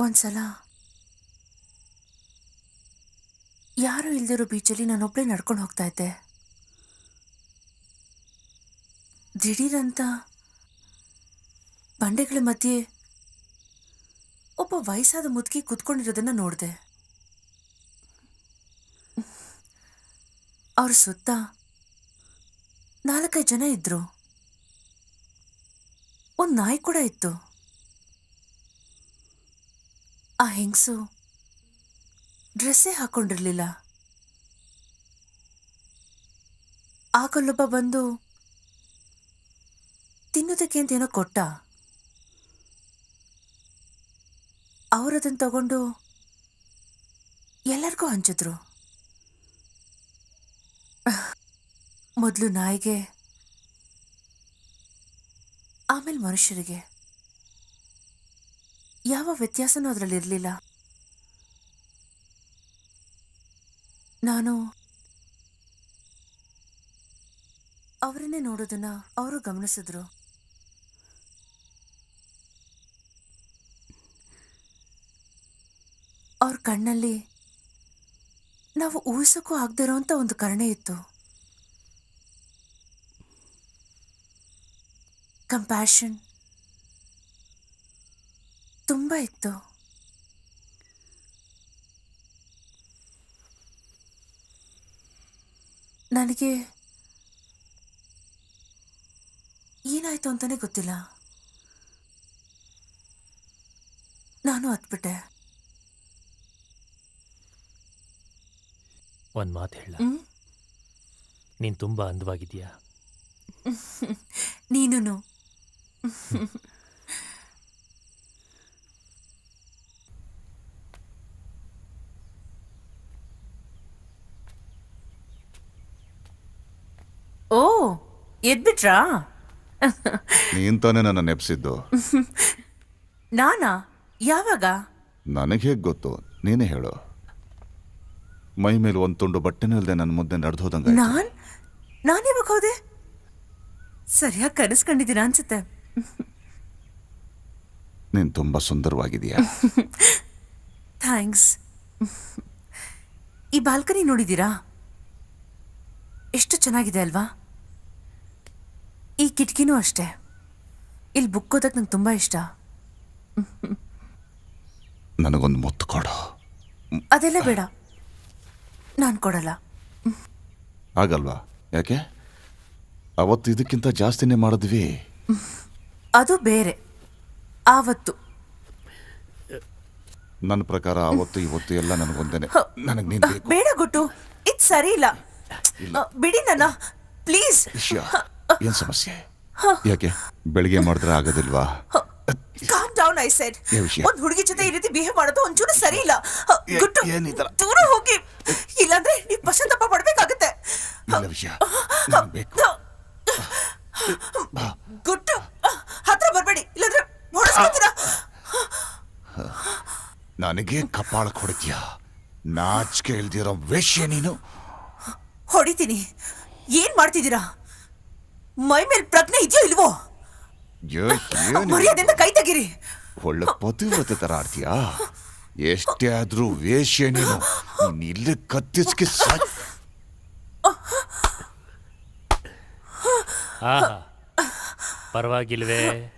ಒಂದ್ಸಲ. ಯಾರು ಇಲ್ದಿರೋ ಬೀಚಲ್ಲಿ ನಾನೊಬ್ಳೆ ನಡ್ಕೊಂಡು ಹೋಗ್ತಾ ಇದ್ದೆ. ದಿಢೀರಂತ ಬಂಡೆಗಳ ಮಧ್ಯೆ ಒಬ್ಬ ವಯಸ್ಸಾದ ಮುದುಕಿ ಕುತ್ಕೊಂಡಿರೋದನ್ನ ನೋಡಿದೆ. ಅವ್ರ ಸುತ್ತ ನಾಲ್ಕೈದು ಜನ ಇದ್ರು. ಒಂದು ನಾಯಿ ಕೂಡ ಇತ್ತು. ಆ ಹೆಂಗಸು? ಡ್ರೆಸ್ಸೇ ಹಾಕೊಂಡಿರ್ಲಿಲ್ಲ. ಆಗಲ್ಲೊಬ್ಬ ಬಂದು, ತಿನ್ನೋದಕ್ಕೆ ಅಂತ ಏನೋ ಕೊಟ್ಟ? ಅದನ್ನು ತಗೊಂಡು ಎಲ್ಲರಿಗೂ ಹಂಚಿದ್ರು. ಮೊದಲು ನಾಯಿಗೆ, ಆಮೇಲೆ ಮನುಷ್ಯರಿಗೆ. ಯಾವ ವ್ಯತ್ಯಾಸನೂ ಅದರಲ್ಲಿರಲಿಲ್ಲ ನಾನು ಅವರನ್ನೇ ನೋಡೋದನ್ನ ಅವರು ಗಮನಿಸಿದ್ರು. ಅವ್ರ ಕಣ್ಣಲ್ಲಿ ನಾವು ಊಹಿಸೋಕ್ಕೂ ಆಗದಿರೋ ಅಂತ ಒಂದು ಕರುಣೆ ಇತ್ತು. ಕಂಪ್ಯಾಷನ್ ತುಂಬ ಇತ್ತು. ನನಗೆ ಏನಾಯ್ತು ಅಂತಾನೆ ಗೊತ್ತಿಲ್ಲ. ನಾನು ಹತ್ಬಿಟ್ಟೆ ಒಂದ್ ಮಾತು ಹೇಳ? ನೀನ್ ತುಂಬಾ ಅಂದವಾಗಿದ್ಯಾ ನೀನು ಎದ್ಬಿಟ್ರಾ? ನೀನ್ ತಾನೇ ನನ್ನ ನೆಪ್ಸಿದ್ದು. ನಾನಾ? ಯಾವಾಗ? ನನಗೆ ಹೇಗೆ ಗೊತ್ತು? ನೀನೇ ಹೇಳು. ಮೈ ಮೇಲೆ ಒಂದು ತುಂಡು ಬಟ್ಟೆನೂ ಇಲ್ಲದೆ ನನ್ನ ಮುದ್ದೆ ಆಯ್ತು ನಾನ್? ನಾನ್ ಯಾವಾಗ ಹೋದೆ? ಸರಿಯಾಗಿ ಕನಸ್ಕೊಂಡಿದ್ದೀರಾ ಅನ್ಸುತ್ತೆ. ನೀನ್ ತುಂಬಾ ಸುಂದರವಾಗಿದೀಯ ಥ್ಯಾಂಕ್ಸ್. ಈ ಬಾಲ್ಕನಿ ನೋಡಿದ್ದೀರಾ? ಎಷ್ಟು ಚೆನ್ನಾಗಿದೆ ಅಲ್ವಾ? ಈ ಕಿಟಕಿನೂ ಅಷ್ಟೇ. ಇಲ್ಲಿ ಬುಕ್ ಓದಕ್ಕೆ ನಂಗೆ ತುಂಬ ಇಷ್ಟ. ನನಗೊಂದು ಮುತ್ತು ಕೊಡು. ಅದೆಲ್ಲ ಬೇಡ. ನಾನು ಕೊಡಲ್ಲ. ಆಗಲ್ವಾ ಯಾಕೆ? ಅವತ್ತು ಇದಕ್ಕಿಂತ ಜಾಸ್ತಿನೇ ಮಾಡಿದ್ವಿ. ಅದು ಬೇರೆ. ಆವತ್ತು. ನನ್ನ ಪ್ರಕಾರ ಅವತ್ತು ಇವತ್ತು ಎಲ್ಲ ನನಗೊಂದೇನೆ. ನನಗೆ ನೀನ್ ಬೇಕು. ಬೇಡ ಗುಟ್ಟು ಇದು ಸರಿ ಇಲ್ಲ. ಬಿಡಿ ನನ್ನ. ಪ್ಲೀಸ್. ವಿಷಯ. ಏನ್ ಸಮಸ್ಯೆ? ಯಾಕೆ? ಬೆಳಿಗ್ಗೆ ಮಾಡಿದ್ರೆ ಆಗೋದಿಲ್ವಾ? ಕಾಮ್ ಡೌನ್ ಐ ಸೆಡ್ ಏನ್ ವಿಷಯ? ಒಂದ್ ಹುಡುಗಿ ಜೊತೆ ಈ ರೀತಿ ಬಿಹೇವ್ ಮಾಡೋದು ಒಂಚೂರು ಸರಿ ಇಲ್ಲ. ಏ- ಗುಟ್ಟು ಏನ್ ಈ ತರ? ದೂರ ಹೋಗಿ. ಇಲ್ಲಾಂದ್ರೆ ನೀವು ಪಶ್ಚಾತ್ತಾಪ ಪಡ್ಬೇಕಾಗತ್ತೆ ಇಲ್ಲ ವಿಷಯ. ನನಗ್ ಬೇಕು. ಗುಟ್ಟು ಹತ್ರ ಬರ್ಬೇಡಿ. ಇಲ್ಲಾಂದ್ರೆ ಹೊಡೆಸ್ಕೊತೀರಾ ನನಗೆ ಕಪಾಳ ಕೊಡ್ತೀಯ? ನಾಚಿಕೆ ಇಲ್ದಿರೋ ವೇಷ್ಯ ನೀನು. ಹೊಡಿತೀನಿ. ಏನ್ ಮಾಡ್ತಿದ್ದೀರಾ? ಮೈ ಮೇಲೆ ಪ್ರಜ್ಞೆ ಇದೆಯೋ ಇಲ್ವೋ? ಮರ್ಯಾದೆಯಿಂದ ಕೈ ತೆಗೀರಿ. ಒಳ್ಳೆ ಪತಿವ್ರತೆ ತರ ಆಡ್ತೀಯಾ? ಎಷ್ಟೇ ಆದ್ರೂ ವೇಷ್ಯ ನೀನು. ನೀನ್ ಇಲ್ಲಿ ಕತ್ತಿಸ್ಕಿ ಪರವಾಗಿಲ್ವೇ?